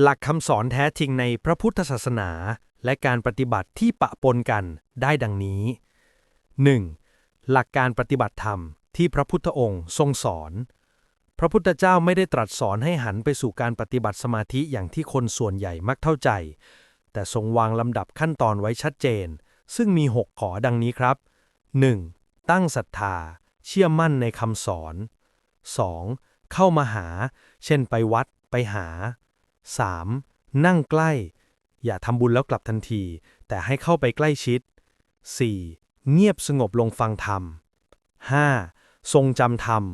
หลักคำสอนแท้จริงในพระพุทธศาสนา และการปฏิบัติที่ปะปนกันได้ดังนี้ 1. หลักการปฏิบัติธรรมที่พระพุทธองค์ทรงสอน พระพุทธเจ้าไม่ได้ตรัสสอนให้หันไปสู่การปฏิบัติสมาธิอย่างที่คนส่วนใหญ่มักเข้าใจ แต่ทรงวางลำดับขั้นตอนไว้ชัดเจน ซึ่งมี 6 ขอดังนี้ครับ 1. ตั้งศรัทธา เชื่อมั่นในคำสอน 2. เข้ามาหา เช่นไปวัด ไปหา 3. นั่งใกล้ อย่าทำบุญแล้วกลับทันที แต่ให้เข้าไปใกล้ชิด 4. เงียบสงบลงฟังธรรม 5. ทรงจำธรรม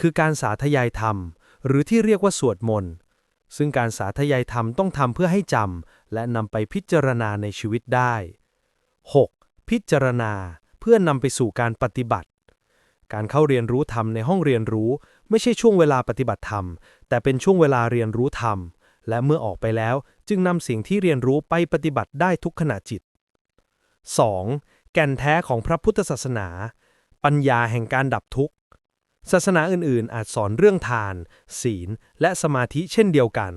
คือการสาธยายธรรม หรือที่เรียกว่าสวดมนต์ซึ่งการสาธยายธรรมต้องทำเพื่อให้จำและนำไปพิจารณาในชีวิตได้ 6. พิจารณาเพื่อนำไปสู่การปฏิบัติ การเข้าเรียนรู้ธรรมในห้องเรียนรู้ ไม่ใช่ช่วงเวลาปฏิบัติธรรม แต่เป็นช่วงเวลาเรียนรู้ธรรม และเมื่อออกไปแล้วจึงนำสิ่งที่เรียนรู้ไปปฏิบัติได้ทุกขณะจิต 2. แก่นแท้ของพระพุทธศาสนา ปัญญาแห่งการดับทุกข์ ศาสนาอื่นๆ อาจสอนเรื่องทาน ศีล และสมาธิเช่นเดียวกัน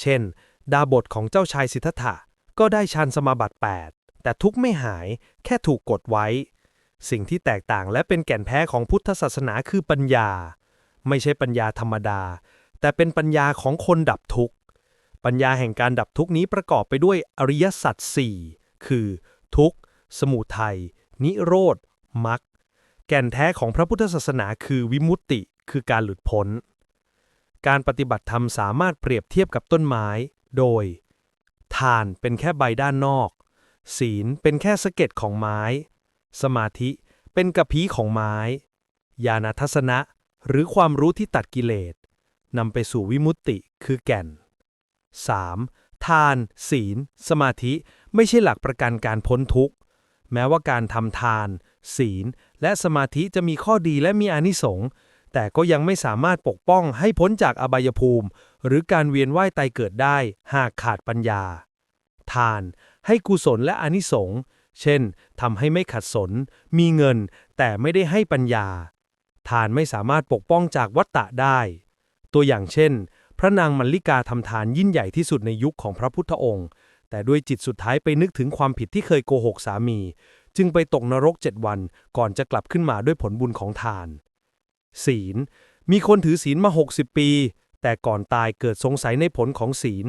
เช่น ดาบทของเจ้าชายสิทธัตถะก็ได้ฌานสมาบัติ 8 แต่ทุกข์ไม่หายแค่ถูกกดไว้ สิ่งที่แตกต่างและเป็นแก่นแท้ของพุทธศาสนาคือปัญญา ไม่ใช่ปัญญาธรรมดา แต่เป็นปัญญาของคนดับทุกข์ ปัญญาแห่งการดับทุกนี้ประกอบไปด้วยอริยสัจสี่คือ ทุกข์ สมุทัย นิโรธ มรรค แก่นแท้ของพระพุทธศาสนาคือวิมุตติ คือการหลุดพ้น การปฏิบัติธรรมสามารถเปรียบเทียบกับต้นไม้ โดย ทานเป็นแค่ใบด้านนอก ศีลเป็นแค่สะเก็ดของไม้ สมาธิเป็นกระพี้ของไม้ ญาณทัศนะ หรือความรู้ที่ตัดกิเลสนำไปสู่วิมุตติ คือแก่น 3. ทาน ศีล สมาธิ ไม่ใช่หลักประกันการพ้นทุกข์ แม้ว่าการทำทาน ศีล และสมาธิจะมีข้อดีและมีอานิสงส์แต่ก็ยังไม่สามารถปกป้องให้พ้นจากอบายภูมิ หรือการเวียนว่ายตายเกิดได้ หากขาดปัญญา ทาน ให้กุศลและอานิสงส์เช่นทำให้ไม่ขัดสน มีเงิน แต่ไม่ได้ให้ปัญญา ทานไม่สามารถปกป้องจากวัฏฏะได้ ตัวอย่างเช่น พระนางมัลลิกาทำทานยิ่งใหญ่ที่สุดในยุคของพระพุทธองค์ แต่ด้วยจิตสุดท้ายไปนึกถึงความผิดที่เคยโกหกสามี จึงไปตกนรกเจ็ดวันก่อนจะกลับขึ้นมาด้วยผลบุญของทาน ศีล มีคนถือศีลมา 60 ปี แต่ก่อนตายเกิดสงสัยในผลของศีล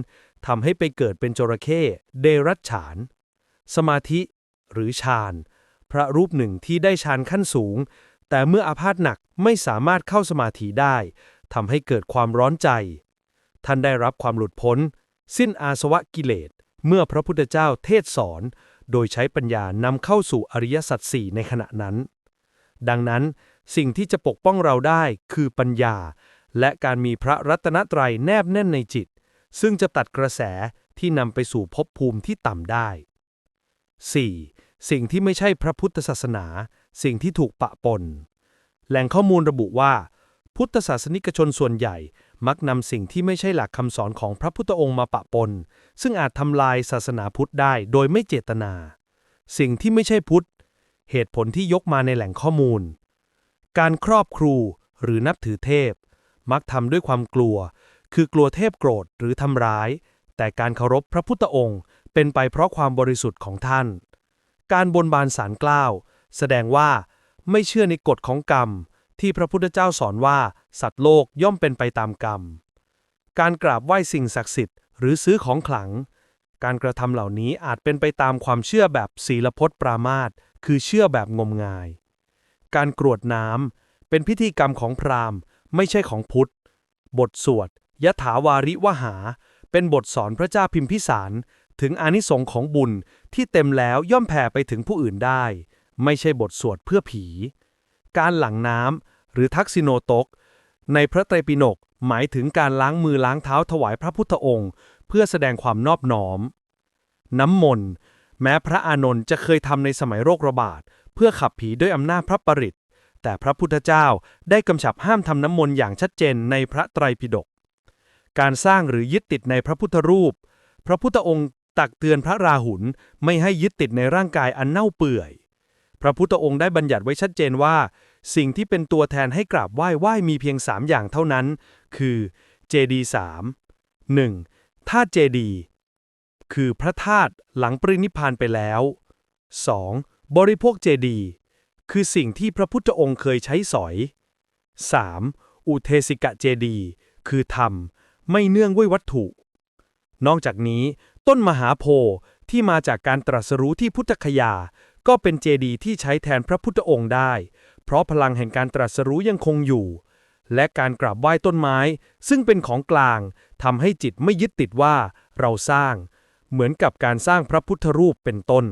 ทำให้ไปเกิดเป็นจระเข้เดรัจฉาน สมาธิ หรือฌาน พระรูปหนึ่งที่ได้ฌานขั้นสูง แต่เมื่ออาพาธหนักไม่สามารถเข้าสมาธิได้ทำให้เกิดความร้อนใจ ท่านได้รับความหลุดพ้น สิ้นอาสวะกิเลส เมื่อพระพุทธเจ้าเทศสอน โดยใช้ปัญญานำเข้าสู่อริยสัจสี่ในขณะนั้น ดังนั้นสิ่งที่จะปกป้องเราได้คือปัญญา และการมีพระรัตนตรัยแนบแน่นในจิต ซึ่งจะตัดกระแสที่นำไปสู่ภพภูมิที่ต่ำได้ 4. สิ่งที่ไม่ใช่พระพุทธศาสนา สิ่งที่ถูกปะปน แหล่งข้อมูลระบุว่า พุทธศาสนิกชนส่วนใหญ่มักนำสิ่งที่ไม่ใช่หลักคำสอนของพระพุทธองค์มาปะปน ซึ่งอาจทำลายศาสนาพุทธได้โดยไม่เจตนา สิ่งที่ไม่ใช่พุทธ เหตุผลที่ยกมาในแหล่งข้อมูล การครอบครูหรือนับถือเทพ มักทำด้วยความกลัว คือกลัวเทพโกรธหรือทำร้าย แต่การเคารพพระพุทธองค์ เป็นไปเพราะความบริสุทธิ์ของท่าน การบนบานสารกล้าว แสดงว่าไม่เชื่อในกฎของกรรม ที่พระพุทธเจ้าสอนว่าสัตว์โลกย่อมเป็นไปตามกรรม การกราบไหว้สิ่งศักดิ์สิทธิ์หรือซื้อของขลัง การกระทำเหล่านี้อาจเป็นไปตามความเชื่อแบบศีลพจน์ปรามาสคือเชื่อแบบงมงาย การกรวดน้ำเป็นพิธีกรรมของพราหมณ์ ไม่ใช่ของพุทธ บทสวดยถาวาริวหา เป็นบทสอนพระเจ้าพิมพิสาร ถึงอานิสงค์ของบุญที่เต็มแล้วย่อมแผ่ไปถึงผู้อื่นได้ ไม่ใช่บทสวดเพื่อผี การหลั่งน้ำหรือทักษิโนโตก ในพระไตรปิฎกหมายถึงการล้างมือล้างเท้าถวายพระพุทธองค์ เพื่อแสดงความนอบน้อม น้ำมนต์แม้พระอานนท์จะเคยทำในสมัยโรคระบาด เพื่อขับผีด้วยอำนาจพระปริตแต่พระพุทธเจ้าได้กำชับห้ามทำน้ำมนต์อย่างชัดเจนในพระไตรปิฎกการสร้างหรือยึดติดในพระพุทธรูป พระพุทธองค์ตักเตือนพระราหุลไม่ให้ยึดติดในร่างกายอันเน่าเปื่อย พระพุทธองค์ได้บัญญัติไว้ชัดเจนว่า สิ่งที่เป็นตัวแทนให้กราบไหว้ไหว้มีเพียง 3 อย่างเท่านั้น คือเจดีสามหนึ่งธาตุเจดี คือพระธาตุหลังปรินิพพานไปแล้ว 2. บริโภคเจดี คือสิ่งที่พระพุทธองค์เคยใช้สอย 3. อุเทสิกะเจดี คือธรรม ไม่เนื่องด้วยวัตถุ นอกจากนี้ ต้นมหาโพธิ์ที่มาจากการตรัสรู้ที่พุทธคยา ก็เป็นเจดีย์ที่ใช้แทนพระพุทธองค์ได้ เพราะพลังแห่งการตรัสรู้ยังคงอยู่ และการกราบไหว้ต้นไม้ ซึ่งเป็นของกลางทำให้จิตไม่ยึดติดว่าเราสร้าง เหมือนกับการสร้างพระพุทธรูปเป็นต้น